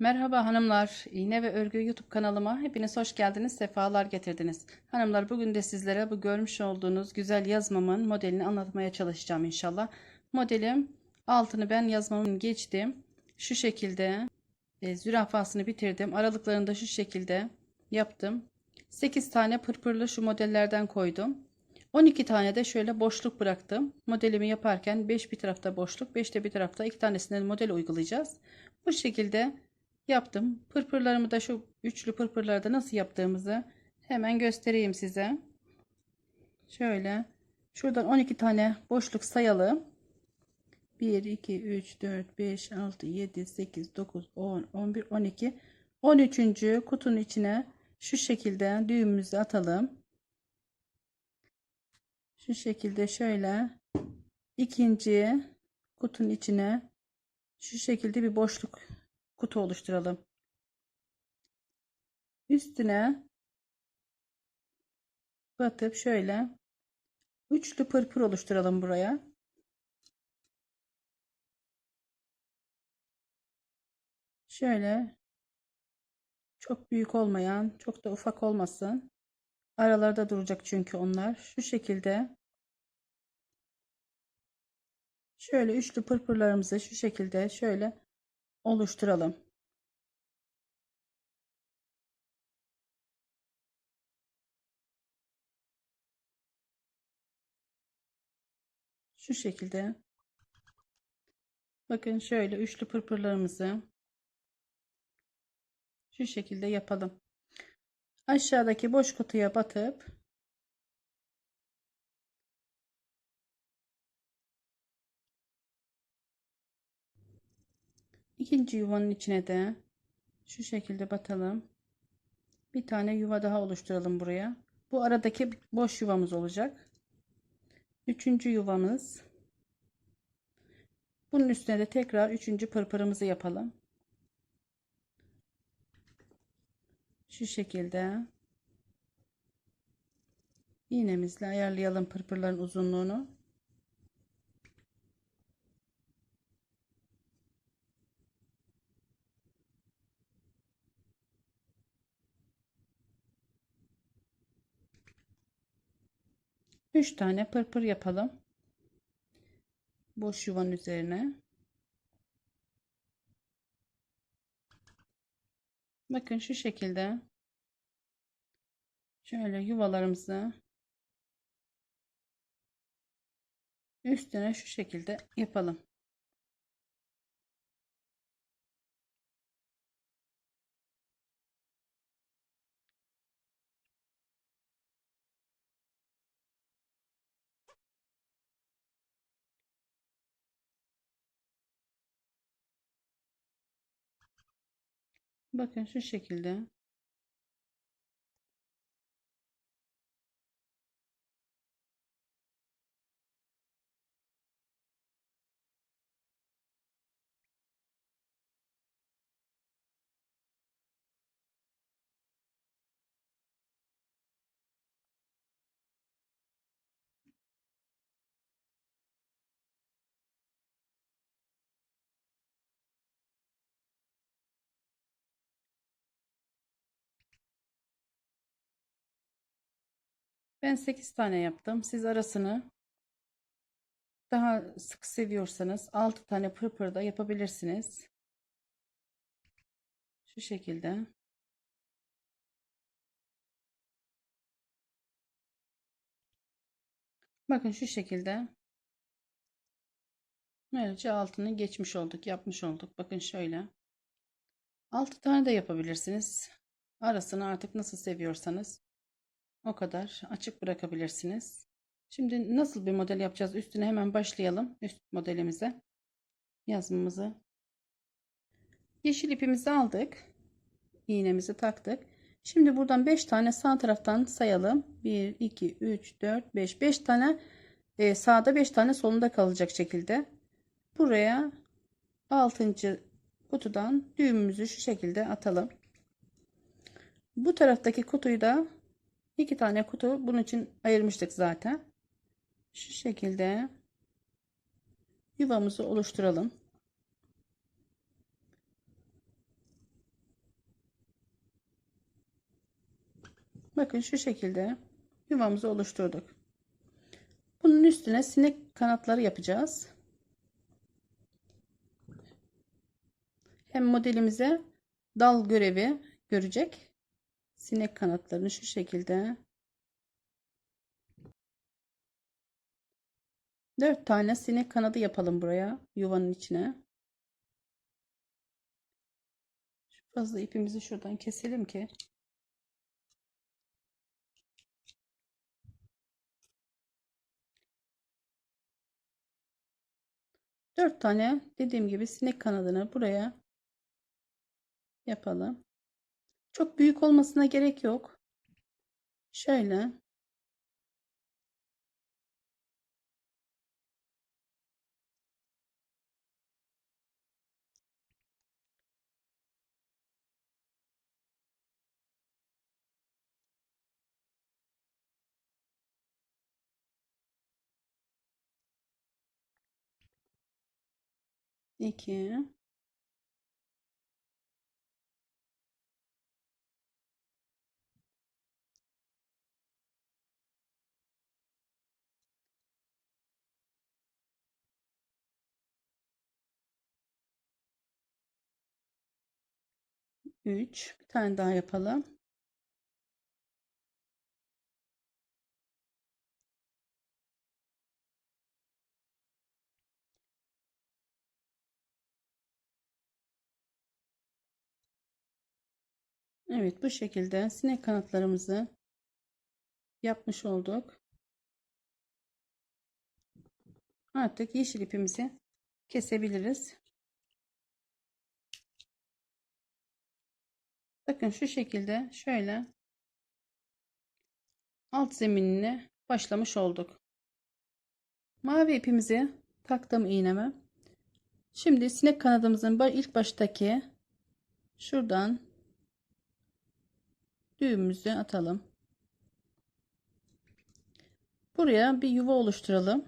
Merhaba hanımlar, İğne ve Örgü YouTube kanalıma hepiniz hoş geldiniz, sefalar getirdiniz. Hanımlar bugün de sizlere bu görmüş olduğunuz güzel yazmamın modelini anlatmaya çalışacağım inşallah. Modelim altını ben yazmamın geçtim. Şu şekilde e, zürafasını bitirdim. Aralıklarını da şu şekilde yaptım. 8 tane pırpırlı şu modellerden koydum. 12 tane de şöyle boşluk bıraktım. Modelimi yaparken 5 bir tarafta boşluk, 5 de bir tarafta iki tanesine model uygulayacağız. Bu şekilde yaptım. Pırpırlarımı da şu üçlü pırpırlarda nasıl yaptığımızı hemen göstereyim size. Şöyle şuradan 12 tane boşluk sayalım. 1 2 3 4 5 6 7 8 9 10 11 12 13. kutunun içine şu şekilde düğümümüzü atalım. Şu şekilde şöyle ikinci kutunun içine şu şekilde bir boşluk kutu oluşturalım. Üstüne batıp şöyle üçlü pırpır oluşturalım buraya. Şöyle çok büyük olmayan, çok da ufak olmasın. Aralarda duracak çünkü onlar. Şu şekilde şöyle üçlü pırpırlarımızı şu şekilde şöyle oluşturalım. Şu şekilde. Bakın şöyle üçlü pırpırlarımızı şu şekilde yapalım. Aşağıdaki boş kutuya batıp ikinci yuvanın içine de şu şekilde batalım. Bir tane yuva daha oluşturalım buraya. Bu aradaki boş yuvamız olacak. Üçüncü yuvamız. Bunun üstüne de tekrar üçüncü pırpırımızı yapalım. Şu şekilde iğnemizle ayarlayalım pırpırların uzunluğunu. Üç tane pırpır yapalım. Boş yuvanın üzerine. Bakın şu şekilde şöyle yuvalarımızı üstüne şu şekilde yapalım. Bakın şu şekilde Ben 8 tane yaptım. Siz arasını daha sık seviyorsanız 6 tane pırpır da yapabilirsiniz. Şu şekilde. Bakın şu şekilde. Böylece altını geçmiş olduk, yapmış olduk. Bakın şöyle. 6 tane de yapabilirsiniz. Arasını artık nasıl seviyorsanız o kadar açık bırakabilirsiniz. Şimdi nasıl bir model yapacağız? Üstüne hemen başlayalım. Üst modelimize. Yazmamızı. Yeşil ipimizi aldık. İğnemizi taktık. Şimdi buradan 5 tane sağ taraftan sayalım. 1, 2, 3, 4, 5. 5 tane e, sağda 5 tane solunda kalacak şekilde. Buraya 6. kutudan düğümümüzü şu şekilde atalım. Bu taraftaki kutuyu da iki tane kutu bunun için ayırmıştık zaten. Şu şekilde yuvamızı oluşturalım. Bakın şu şekilde yuvamızı oluşturduk. Bunun üstüne sinek kanatları yapacağız. Hem modelimize dal görevi görecek Sinek kanatlarını şu şekilde 4 tane sinek kanadı yapalım buraya yuvanın içine. Şu fazla ipimizi şuradan keselim ki Dört tane dediğim gibi sinek kanadını buraya yapalım. Çok büyük olmasına gerek yok. Şöyle iki üç bir tane daha yapalım. Evet bu şekilde sinek kanatlarımızı yapmış olduk. Artık yeşil ipimizi kesebiliriz. Bakın şu şekilde şöyle alt zeminine başlamış olduk. Mavi ipimizi taktım iğneme. Şimdi sinek kanadımızın ilk baştaki şuradan düğümümüzü atalım. Buraya bir yuva oluşturalım.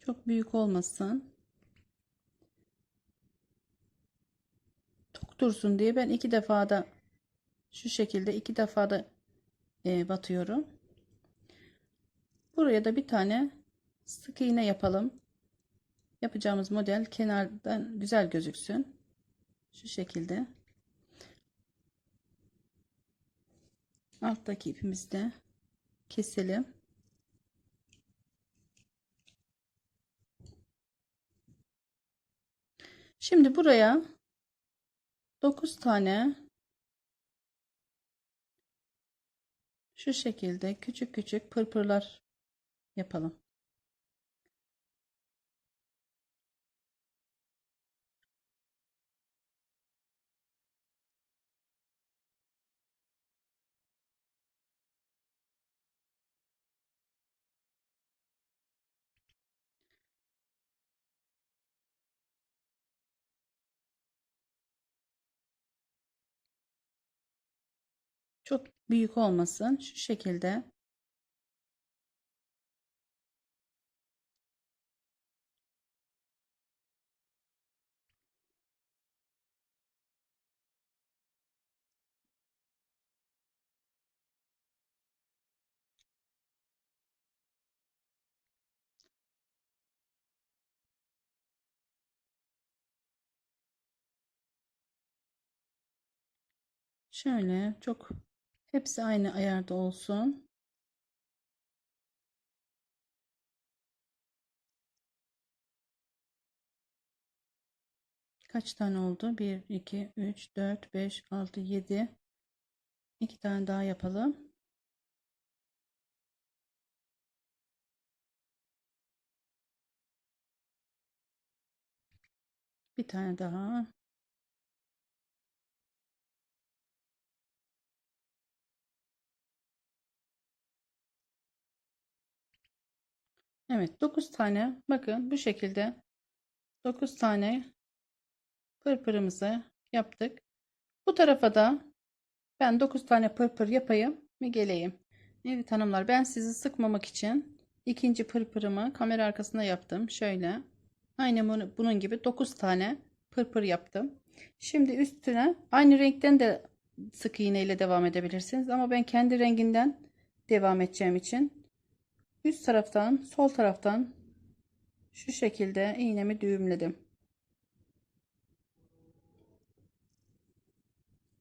Çok büyük olmasın. Dursun diye ben iki defa da şu şekilde iki defa da e, batıyorum. Buraya da bir tane sık iğne yapalım. Yapacağımız model kenardan güzel gözüksün. Şu şekilde. alttaki ipimizi de keselim. Şimdi buraya 9 tane şu şekilde küçük küçük pırpırlar yapalım. Çok büyük olmasın. Şu şekilde. Şöyle çok hepsi aynı ayarda olsun. Kaç tane oldu? 1, 2, 3, 4, 5, 6, 7. 2 tane daha yapalım. Bir tane daha. Evet 9 tane bakın bu şekilde 9 tane pırpırımızı yaptık. Bu tarafa da ben 9 tane pırpır yapayım ve geleyim. Evet hanımlar ben sizi sıkmamak için ikinci pırpırımı kamera arkasında yaptım. Şöyle aynı bunun gibi 9 tane pırpır yaptım. Şimdi üstüne aynı renkten de sık iğne ile devam edebilirsiniz. Ama ben kendi renginden devam edeceğim için üst taraftan sol taraftan şu şekilde iğnemi düğümledim.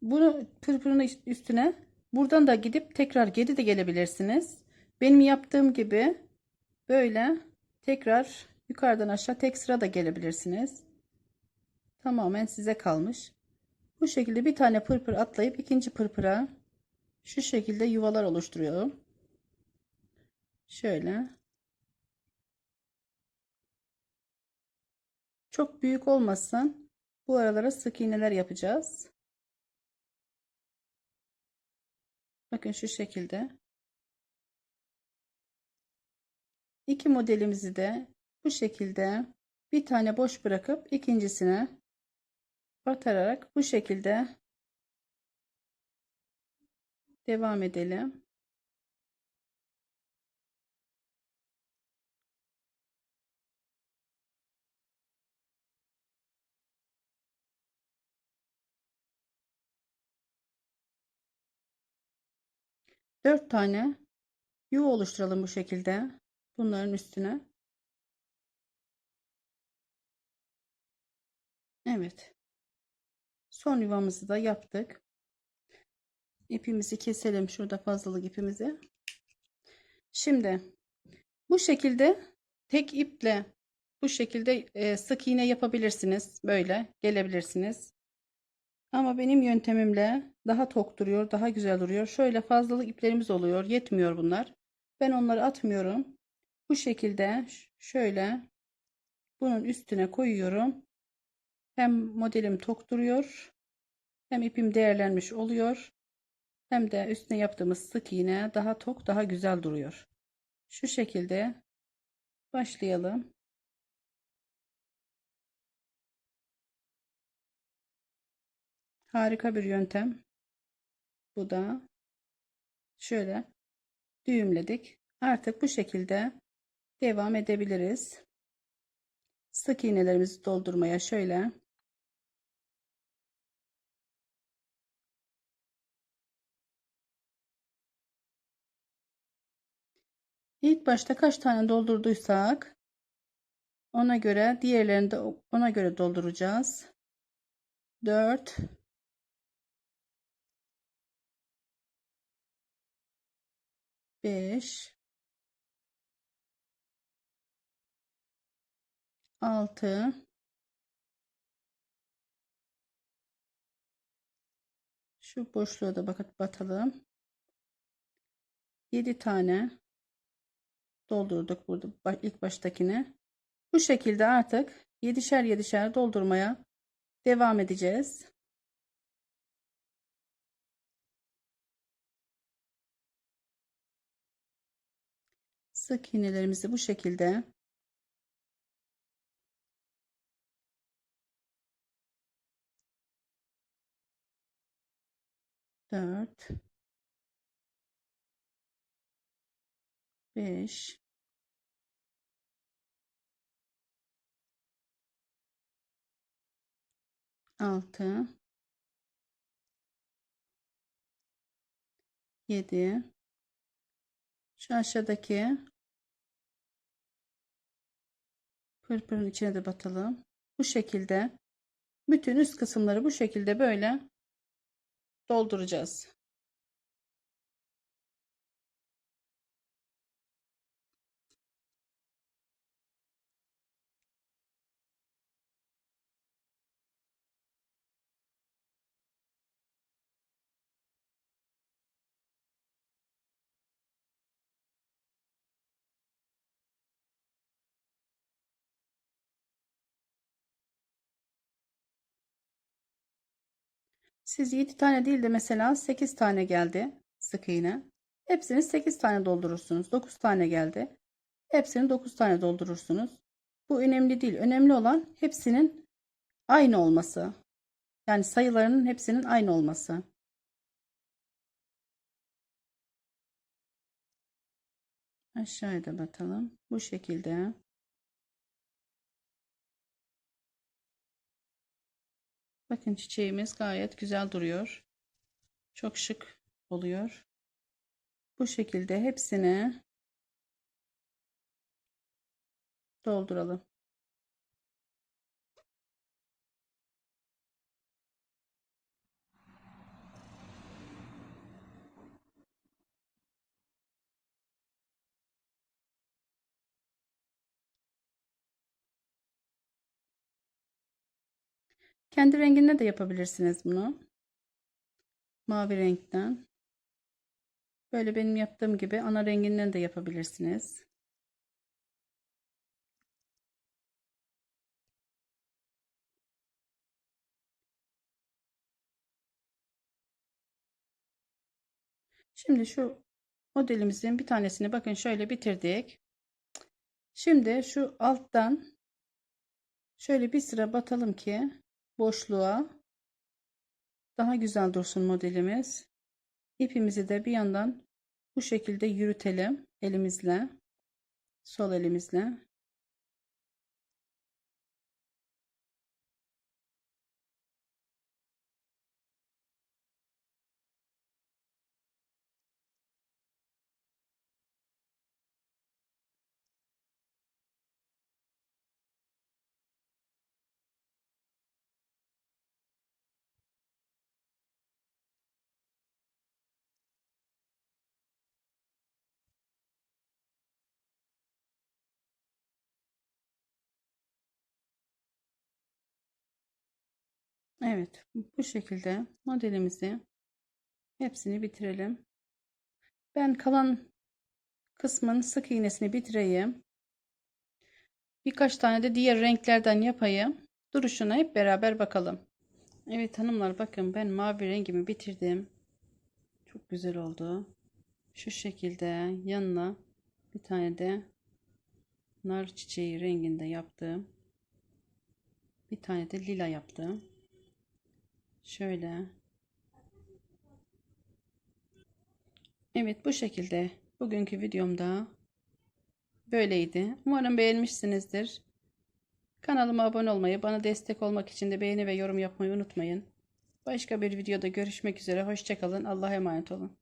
Bunu pırpırın üstüne buradan da gidip tekrar geri de gelebilirsiniz. Benim yaptığım gibi böyle tekrar yukarıdan aşağı tek sıra da gelebilirsiniz. Tamamen size kalmış. Bu şekilde bir tane pırpır atlayıp ikinci pırpıra şu şekilde yuvalar oluşturuyorum. Şöyle. Çok büyük olmasın. Bu aralara sık iğneler yapacağız. Bakın şu şekilde. İki modelimizi de bu şekilde bir tane boş bırakıp ikincisine batararak bu şekilde devam edelim. Dört tane yuva oluşturalım bu şekilde. Bunların üstüne. Evet. Son yuvamızı da yaptık. İpimizi keselim. Şurada fazlalık ipimizi. Şimdi bu şekilde tek iple bu şekilde e, sık iğne yapabilirsiniz. Böyle gelebilirsiniz. Ama benim yöntemimle daha tok duruyor, daha güzel duruyor. Şöyle fazlalık iplerimiz oluyor. Yetmiyor bunlar. Ben onları atmıyorum. Bu şekilde şöyle bunun üstüne koyuyorum. Hem modelim tok duruyor. Hem ipim değerlenmiş oluyor. Hem de üstüne yaptığımız sık iğne daha tok daha güzel duruyor. Şu şekilde başlayalım. Harika bir yöntem. Bu da şöyle düğümledik. Artık bu şekilde devam edebiliriz. Sık iğnelerimizi doldurmaya şöyle İlk başta kaç tane doldurduysak ona göre diğerlerini de ona göre dolduracağız. 4 5 6 şu boşluğa da bakıp batalım 7 tane doldurduk burada ilk baştakini bu şekilde artık 7'şer 7'şer doldurmaya devam edeceğiz sık iğnelerimizi bu şekilde dört beş altı yedi. Şu aşağıdaki pırpırın içine de batalım. Bu şekilde bütün üst kısımları bu şekilde böyle dolduracağız. Siz 7 tane değil de mesela 8 tane geldi sık iğne. Hepsini 8 tane doldurursunuz. 9 tane geldi. Hepsini 9 tane doldurursunuz. Bu önemli değil. Önemli olan hepsinin aynı olması. Yani sayılarının hepsinin aynı olması. Aşağıya da batalım. Bu şekilde. Bakın çiçeğimiz gayet güzel duruyor. Çok şık oluyor. Bu şekilde hepsini dolduralım. Kendi renginde de yapabilirsiniz bunu. Mavi renkten. Böyle benim yaptığım gibi ana renginden de yapabilirsiniz. Şimdi şu modelimizin bir tanesini bakın şöyle bitirdik. Şimdi şu alttan şöyle bir sıra batalım ki boşluğa daha güzel dursun modelimiz. İpimizi de bir yandan bu şekilde yürütelim elimizle. Sol elimizle. Evet, bu şekilde modelimizi hepsini bitirelim. Ben kalan kısmın sık iğnesini bitireyim. Birkaç tane de diğer renklerden yapayım. Duruşuna hep beraber bakalım. Evet hanımlar bakın ben mavi rengimi bitirdim. Çok güzel oldu. Şu şekilde yanına bir tane de nar çiçeği renginde yaptım. Bir tane de lila yaptım. Şöyle. Evet bu şekilde bugünkü videomda böyleydi. Umarım beğenmişsinizdir. Kanalıma abone olmayı, bana destek olmak için de beğeni ve yorum yapmayı unutmayın. Başka bir videoda görüşmek üzere. Hoşçakalın. Allah'a emanet olun.